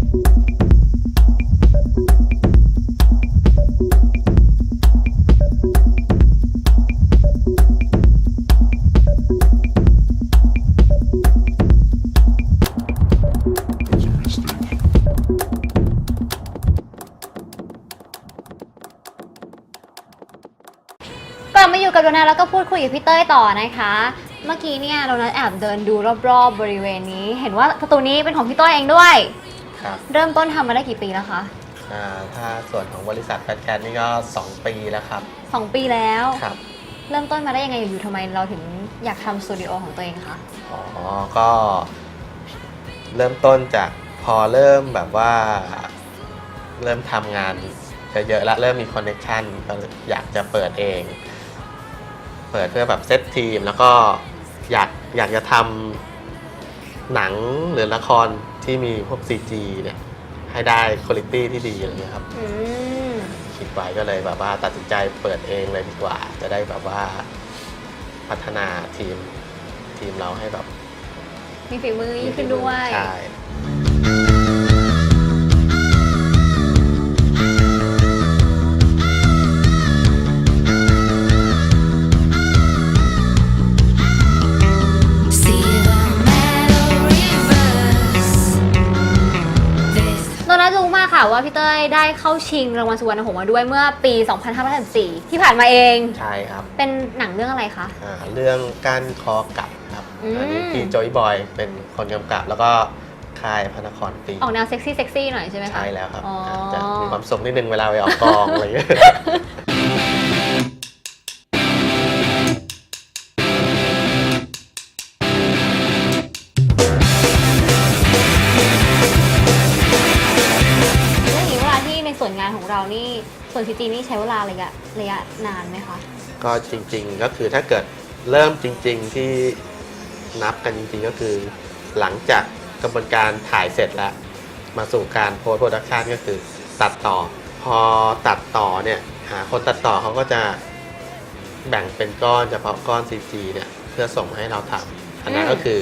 กลับมาอยู่กับโดนัทแล้วก็พูดคุยกับพี่เต้ยต่อนะคะ เมื่อกี้เนี่ยโดนัทแอบเดินดูรอบๆบริเวณนี้ เห็นว่าประตูนี้เป็นของพี่เต้ยเองด้วย ครับเริ่มต้นทำมาได้กี่ปีแล้วคะอ่าถ้าส่วนของบริษัทแฟนแคนี่ก็ 2 ปีแล้วครับสองปีแล้ว ครับ เริ่มต้นมาได้ยังไงอยู่ๆทำไมเราถึงอยากทำสตูดิโอของตัวเองคะ อ๋อ ก็เริ่มต้นจากพอเริ่มแบบว่า เริ่มทำงานเยอะๆแล้วเริ่มมีคอนเน c t ชันก็อยากจะเปิดเอง เปิดเพื่อแบบเซตทีม แล้วก็อยากอยากจะทำหนังหรือละคร ที่มีพวก CG เนี่ยให้ได้คุณภาพที่ดีอะไรเงี้ยครับอืมคิดไว้ก็เลยแบบว่าตัดสินใจเปิดเองเลยดีกว่า จะได้แบบว่าพัฒนาทีมทีมเราให้แบบมีฝีมือยิ่งขึ้นด้วย ใช่ พี่เต้ยได้เข้าชิงรางวัลสุวรรณหงส์มาด้วยเมื่อปี 2514ที่ผ่านมาเอง ใช่ครับเป็นหนังเรื่องอะไรคะ อ่าเรื่องการคอกับครับอืม อันนี้พี่โจยบอยเป็นคนกำกับ แล้วก็ค่ายพระนครฟิล์มออกแนวเซ็กซี่เซ็กซี่หน่อยใช่ไหมคะ ใช่แล้วครับอ๋ออ่าจะมีความสุขนิดนึงเวลาไปออกกองอะไรอย่างเงี้ย นี่ส่วนซีจีนี่ใช้เวลาระยะระยะนานไหมคะ ก็จริงๆก็คือถ้าเกิดเริ่มจริง ๆที่นับกันจริงๆก็คือ หลังจากกระบวนการถ่ายเสร็จแล้ว มาสู่การโพสต์โปรดักชันก็คือตัดต่อ พอตัดต่อเนี่ยหาคนตัดต่อเขาก็จะแบ่งเป็นก้อนเฉพาะก้อน CG เนี่ยเพื่อส่งมาให้เราทำอันนั้นก็คือ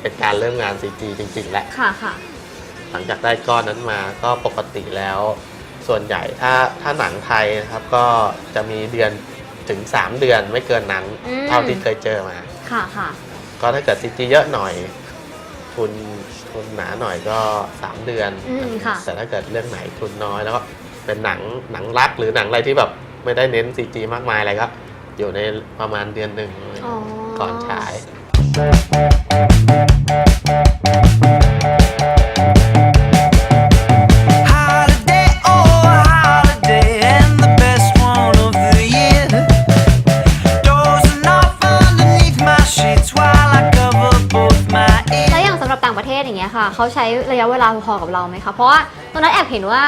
เป็นการเริ่มงาน CG จริงๆและค่ะค่ะ หลังจากได้ก้อนนั้นมาก็ปกติแล้ว ส่วนใหญ่ถ้าถ้าหนังไทยนะครับก็จะมีเดือนถึง 3 เดือนไม่เกินนั้นอืม เท่าที่เคยเจอมา ค่ะค่ะ ก็ถ้าเกิด CG เยอะหน่อย ทุนทุนหนาหน่อยก็ 3 เดือน อืมค่ะ แต่ถ้าเกิดเรื่องไหนทุนน้อยแล้วก็เป็นหนังหนังรักหรือหนังอะไรที่แบบไม่ได้เน้น CG มากมายอะไรก็อยู่ในประมาณเดือนหนึ่งอ๋อก่อนฉาย Holiday, เงี้ยค่ะเขาใช้ระยะเวลาพอๆกับเราไหมคะ เพราะว่าตอนนั้นแอบเห็นว่า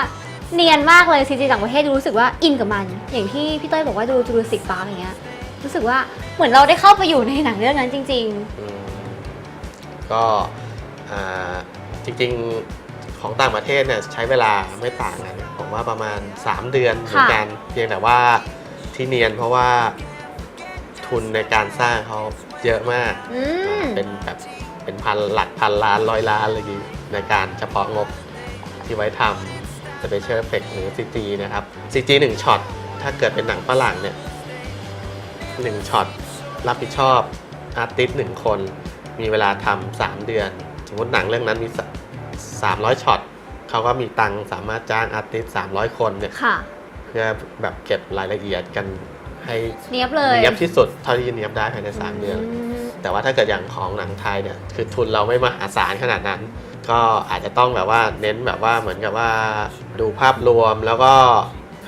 เนียนมากเลยซีจีต่างประเทศดูรู้สึกว่าอินกับมัน อย่างที่พี่เต้ยบอกว่าดูจูราสสิกปาร์กอย่างเงี้ยรู้สึกว่าเหมือนเราได้เข้าไปอยู่ในหนังเรื่องนั้นจริง อืมก็อ่าจริงๆของต่างประเทศเนี่ยใช้เวลาไม่ต่างกัน ผมว่าประมาณ 3 เดือนเหมือนกันเพียงแต่ว่าที่เนียนเพราะว่าทุนในการสร้างเขาเยอะมากๆ อืมเป็นแบบ เป็นพันหลักพันล้านร้อยล้านอะไรอย่างงี้ในการเฉพาะงบที่ไว้ทำ Special Effect หรือ CG นะครับ CG หนึ่งช็อตถ้าเกิดเป็นหนังฝรั่งเนี่ยหนึ่งช็อตรับผิดชอบอาร์ติสหนึ่งคน มีเวลาทำสามเดือน สมมติหนังเรื่องนั้นมีสามร้อยช็อตเขาก็มีตังค์สามารถจ้างอาร์ติสสามร้อยคนเนี่ยค่ะเพื่อแบบเก็บรายละเอียดกันให้เนียบเลยเนียบที่สุดเท่าที่จะเนียบได้ภายในสามเดือนม แต่ว่าถ้าเกิดอย่างของหนังไทยเนี่ยคือทุนเราไม่มหาศาลขนาดนั้น ก็อาจจะต้องแบบว่าเน้นแบบว่าเหมือนกับว่าดูภาพรวมแล้วก็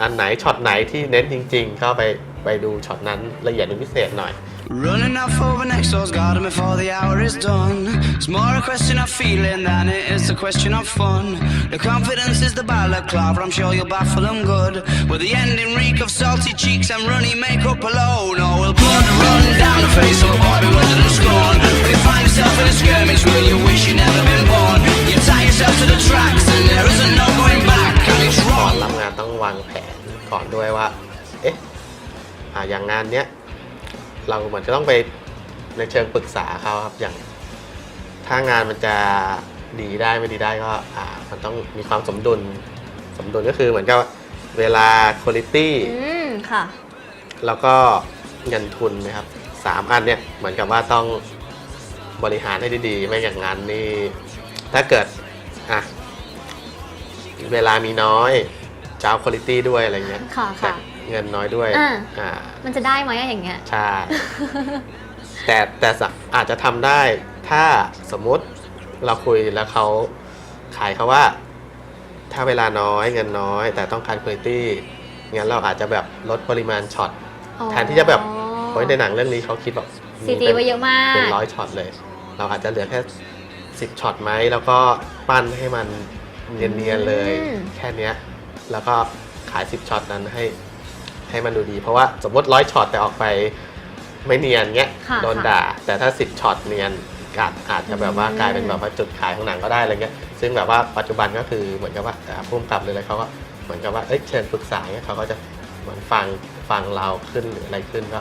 อันไหนช็อตไหนที่เน้นจริง ๆ ก็ไปไปดูช็อตนั้นละเอียดเป็นพิเศษหน่อย Running off over next door's garden before the hour is done. It's more a question of feeling than it is a question of fun. The confidence is the balaclava, I'm sure you'll baffle them good. With the ending reek of salty cheeks and runny makeup alone. Oh, we'll blood run down the face of a boy bewildered and scorn. When you find yourself in a skirmish where you wish you'd never been born. You tie yourself to the tracks and there isn't no going back. And it's ก่อน wrong. รับงานต้องวางแผนก่อนด้วยว่า เอ๊ะอ่าอย่างงานเนี้ย เราเหมือนจะต้องไปในเชิงปรึกษาเขาครับอย่าง ถ้างานมันจะดีได้ไม่ดีได้ก็อ่ามันต้องมีความสมดุล สมดุลก็คือเหมือนกับเวลาคุณภาพ อืมค่ะ แล้วก็เงินทุนนะครับสามอันเนี่ยเหมือนกับว่าต้องบริหารให้ดีๆ ไม่อย่างนั้นนี่ ถ้าเกิดอะเวลามีน้อยจะเอาคุณภาพด้วยอะไรเงี้ยค่ะค่ะแต่ เงินน้อยด้วยอ่า อ่ามันจะได้ไหมอะอย่างเงี้ย ใช่ แต่แต่สะอาจจะทำได้ถ้าสมมุติเราคุยแล้วเขาขายเขาว่า ถ้าเวลาน้อยเงินน้อย แต่ต้องการคุณภาพงั้นเราอาจจะแบบลดปริมาณช็อต อ๋อแทนที่จะแบบโอ้ยในหนังเรื่องนี้เขาคิดแบบซีจีไว้เยอะมาก เป็นร้อยช็อตเลย เราอาจจะเหลือแค่สิบช็อตไหมแล้วก็ปั้นให้มันเนียนๆเลย อืม แค่เนี้ย แล้วก็ขายสิบช็อตนั้นให้ ให้มันดูดี เพราะว่าสมมติร้อยช็อตแต่ออกไปไม่เนียนเงี้ยค่ะโดนค่ะ ด่า แต่ถ้าสิบช็อตเนียนอาจอาจจะแบบว่าอืมกลายเป็นแบบว่าจุดขายของหนังก็ได้อะไรเงี้ยซึ่งแบบว่าปัจจุบันก็คือเหมือนกับว่าอ่าพุ่มกับเลยอะไรเขาก็เหมือนกับว่าเอ้ยเชิญปรึกษาเงี้ยเขาก็จะเหมือนฟังฟังเราขึ้นหรืออะไรขึ้นก็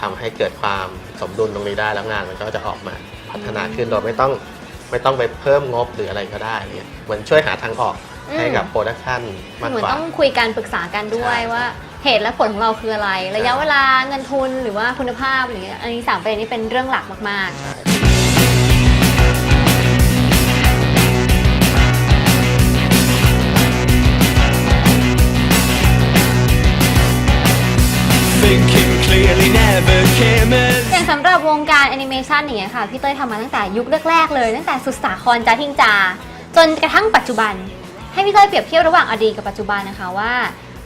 ทำให้เกิดความสมดุลตรงนี้ได้แล้วงานมันก็จะออกมาพัฒนาขึ้นโดยไม่ต้องไม่ต้องไปเพิ่มงบหรืออะไรก็ได้เนี่ยเหมือนช่วยหาทางออกอืมให้กับโปรดักชันมากเหมือนกว่า ต้องคุยกันปรึกษากันด้วยใช่ ว่า เหตุและผลของเราคืออะไร ระยะใช่เวลาเงินทุนหรือว่าคุณภาพอะไรเงี้ยอันนี้สามประเด็นนี้เป็นเรื่องหลักมาก Thinking clearly never came ๆ as อย่างสำหรับวงการแอนิเมชันอย่างเงี้ยค่ะ พี่เต้ยทำมาตั้งแต่ยุคแรก ๆ เลย ตั้งแต่สุดสาครจาทิงจา จนกระทั่งปัจจุบัน ให้พี่เต้ยเปรียบเทียบระหว่างอดีตกับปัจจุบันนะคะว่า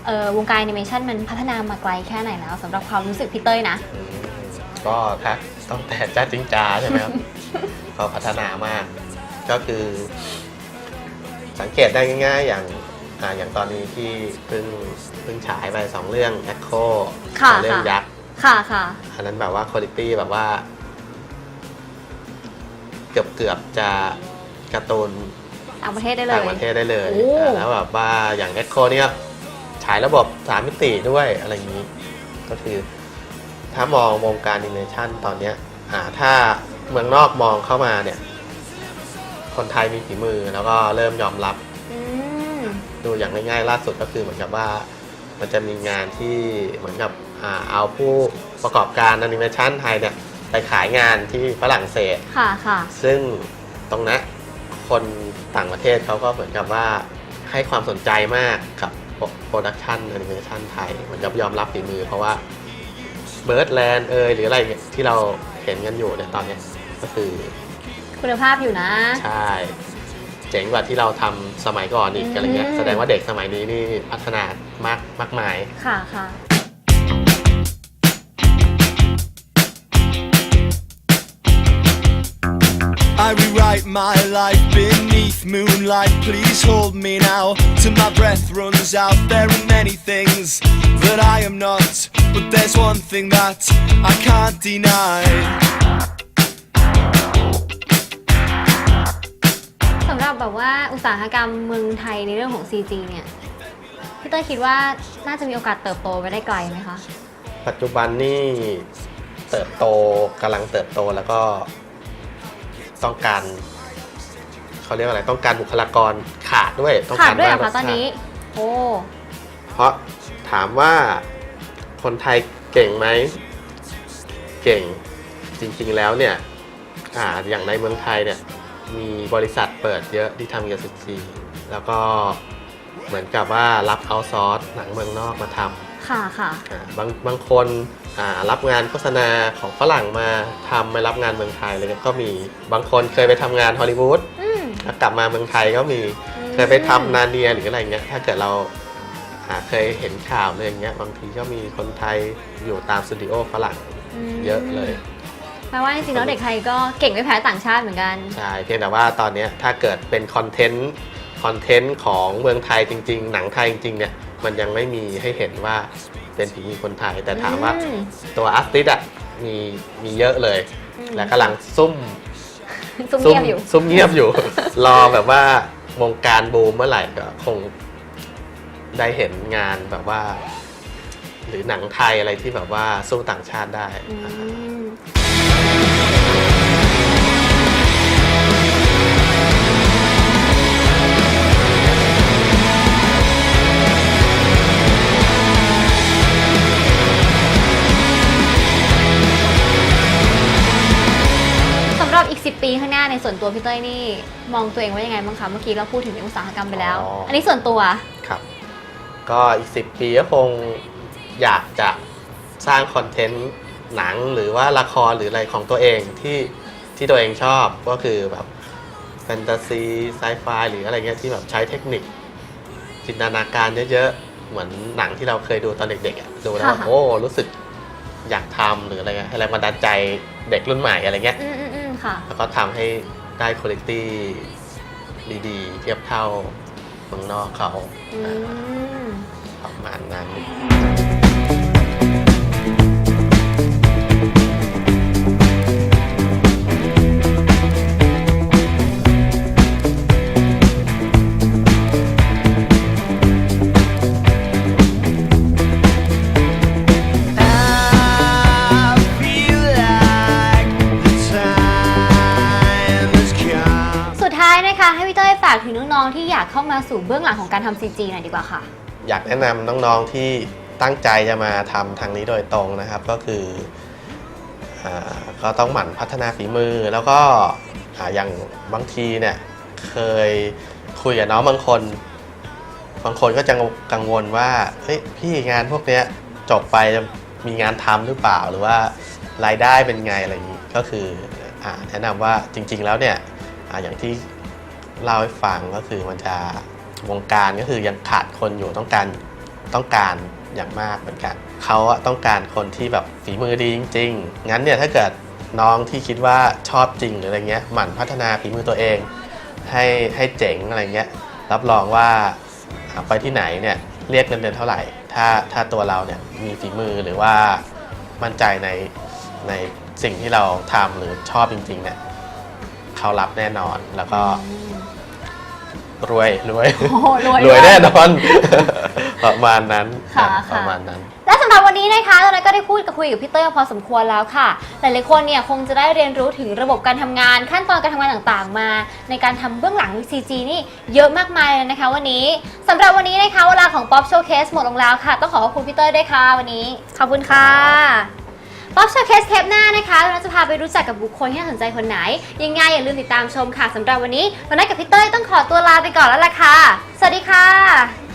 เอ่อวงการแอนิเมชันมันพัฒนามาไกลแค่ไหนแล้วสำหรับความรู้สึกพี่เต้ยนะอืมก็ถ้าต้องแต่จ้าจิงจาใช่ไหมครับ ก็พัฒนามาก ก็คือ สังเกตได้ง่าย ๆ อย่างอ่าอย่างตอนนี้ที่เพิ่งเพิ่งฉายไปสองเรื่องแอคโคค่ะเรื่องค่ะ ยักษ์ค่ะค่ะ อันนั้นแบบว่าคุณภาพแบบว่า เกือบเกือบๆจะการ์ตูน ต่างประเทศได้เลยต่างประเทศได้เลยโอ้ อ่าแล้วแบบว่าอย่าง Echo เนี่ย ฉายระบบสามมิติด้วยอะไรอย่างนี้ ก็คือถ้ามองวงการแอนิเมชันตอนเนี้ยอ่าถ้าเมืองนอกมองเข้ามาเนี่ย คนไทยมีฝีมือแล้วก็เริ่มยอมรับอืมดูอย่างง่ายๆล่าสุดก็คือเหมือนกับว่ามันจะมีงานที่เหมือนกับอ่าเอาผู้ประกอบการแอนิเมชันไทยเนี่ยไปขายงานที่ฝรั่งเศสค่ะค่ะซึ่งตรงนั้นคนต่างประเทศเขาก็เหมือนกับว่าให้ความสนใจมากกับ โปรดักชันแอนิเมชันไทยเหมือนกับยอมรับฝีมือเพราะว่าเบิร์ดแลนด์เอยหรืออะไรเนี่ยที่เราเห็นกันอยู่เนี่ยตอนเนี้ยก็คือ คุณภาพอยู่นะ ใช่ เจ๋งกว่าที่เราทำสมัยก่อนอีกอืมอะไรเงี้ยแสดงว่าเด็กสมัยนี้นี่พัฒนามากมากมาย ค่ะค่ะ I rewrite my life beneath moonlight. Please hold me now till my breath runs out. There are many things that I am not, but there's one thing that I can't deny. สำหรับแบบว่าอุตสาหกรรมเมืองไทยในเรื่องของ CG เนี่ย พี่เต้ยคิดว่าน่าจะมีโอกาสเติบโตไปได้ไกลไหมคะ ปัจจุบันนี่เติบโตกำลังเติบโตแล้วก็ ต้องการเขาเรียกว่าอะไรต้องการบุคลากรขาดด้วยต้องขาดการด้วยเหรอมคะตอนนี้ โอ้เพราะถามว่าคนไทยเก่งไหมเก่งจริงๆแล้วเนี่ยอ่าอย่างในเมืองไทยเนี่ยมีบริษัทเปิดเยอะที่ทำเกี่ยวกับซีแล้วก็เหมือนกับว่ารับเอาซอร์สหนังเมืองนอกมาทำ ค่ะค่ะ อ่าบางบางคนอ่ารับงานโฆษณาของฝรั่งมาทำไม่รับงานเมืองไทยอะไรเงี้ยก็มีบางคนเคยไปทำงานฮอลลีวูดอืมแล้วกลับมาเมืองไทยก็มีอืมเคยไปทำนาเนียหรืออะไรเงี้ยถ้าเกิดเราอ่าเคยเห็นข่าวอะไรอย่างเงี้ยบางทีก็มีคนไทยอยู่ตามสตูดิโอฝรั่งมเยอะเลย แปลว่าจริงๆแล้วเด็กไทยก็เก่งไม่แพ้ต่างชาติเหมือนกัน ใช่เพียงแต่ว่าตอนเนี้ยถ้าเกิดเป็นคอนเทนต์คอนเทนต์ของเมืองไทยจริง ๆ หนังไทยจริงๆเนี่ย มันยังไม่มีให้เห็นว่าเป็นผีคนไทย แต่ถามว่าอืม ตัวอาร์ติสอะมีมีเยอะเลยอืมและกำลังซุ่มซุ่มเงียบอยู่ ซุ่มเงียบอยู่ รอแบบว่าวงการบูมเมื่อไหร่ก็คงได้เห็นงานแบบว่า หรือหนังไทยอะไรที่แบบว่าสู้ต่างชาติได้อือ่าม ส่วนตัวพี่เต้ยนี่มองตัวเองว่ายังไงบ้างคะเมื่อกี้เราพูดถึงในอุตสาหกรรมไปแล้ว อ๋ออั อันนี้ส่วนตัว ครับ ก็อีกสิปีก็คงอยากจะสร้างคอนเทนต์หนังหรือว่าละครหรืออะไรของตัวเองที่ที่ตัวเองชอบก็คือแบบแฟนตาซีไซไฟหรืออะไรเงี้ยที่แบบใช้เทคนิค จินตนาการเยอะๆ เหมือนหนังที่เราเคยดูตอนเด็กๆอะดูแล้วแบบค่ะ โอ้ รู้สึกอยากทำหรืออะไรเงี้ยอะไรมาดันใจเด็กรุ่นใหม่อะไรเงี้ย อืมอืมอืม ค่ะ แล้วก็ทำให้ได้คุณภาพดีๆ เทียบเท่าเมืองนอกเขาอืม ประมาณนั้น เบื้องหลังของการทำ CG หน่อยดีกว่าค่ะ อยากแนะนำน้องๆที่ตั้งใจจะมาทำทางนี้โดยตรงนะครับก็คืออก็ต้องหมั่นพัฒนาฝีมือ แล้วก็ออย่างบางทีเนี่ยเคยคุยกับน้องบางคน บางคนก็จะกังวลว่าเฮ้ยพี่งานพวกเนี้ยจบไปจะมีงานทำหรือเปล่าหรือว่ารายได้เป็นไงอะไรอย่างนี้ก็คืออแนะนำว่าจริง ๆ แล้วเนี่ยออย่างที่เล่าให้ฟังก็คือมันจะ วงการก็คือยังขาดคนอยู่ต้องการต้องการอย่างมากเหมือนกันเขาต้องการคนที่แบบฝีมือดีจริง ๆ งั้นเนี่ยถ้าเกิดน้องที่คิดว่าชอบจริงหรืออะไรเงี้ยหมั่นพัฒนาฝีมือตัวเอง ให้ให้เจ๋งอะไรเงี้ยรับรองว่าอ่าไปที่ไหนเนี่ยเรียกเงินเดือนเท่าไหร่ ถ้าถ้าตัวเราเนี่ยมีฝีมือหรือว่ามั่นใจในในสิ่งที่เราทำหรือชอบจริงๆเนี่ยเขารับแน่นอนแล้วก็ รวยรวยโอ้โหรวยรวยด้วยแน่นอน ประมาณนั้นค่ะอะค่ะ ประมาณนั้น และสำหรับวันนี้นะคะตอนนั้นก็ได้พูดกับคุยกับพี่เต้ยมาพอสมควรแล้วค่ะ หลายๆคนเนี่ยคงจะได้เรียนรู้ถึงระบบการทำงาน ขั้นตอนการทำงานต่างๆ มา ในการทำเบื้องหลัง CG นี่เยอะมากมายเลยนะคะ วันนี้สำหรับวันนี้นะคะเวลาของ Pop Showcase หมดลงแล้วค่ะ ต้องขอขอบคุณพี่เต้ยด้วยค่ะวันนี้ขอบคุณค่ะ ป๊อปชว์เคสเทปหน้านะคะเราจะพาไปรู้จักกับบุคคลที่น่าสนใจคนไหน ยังไงอย่าลืมติดตามชมค่ะสำหรับวันนี้วันนัทกับพี่เต้ยต้องขอตัวลาไปก่อนแล้วล่ะค่ะ สวัสดีค่ะ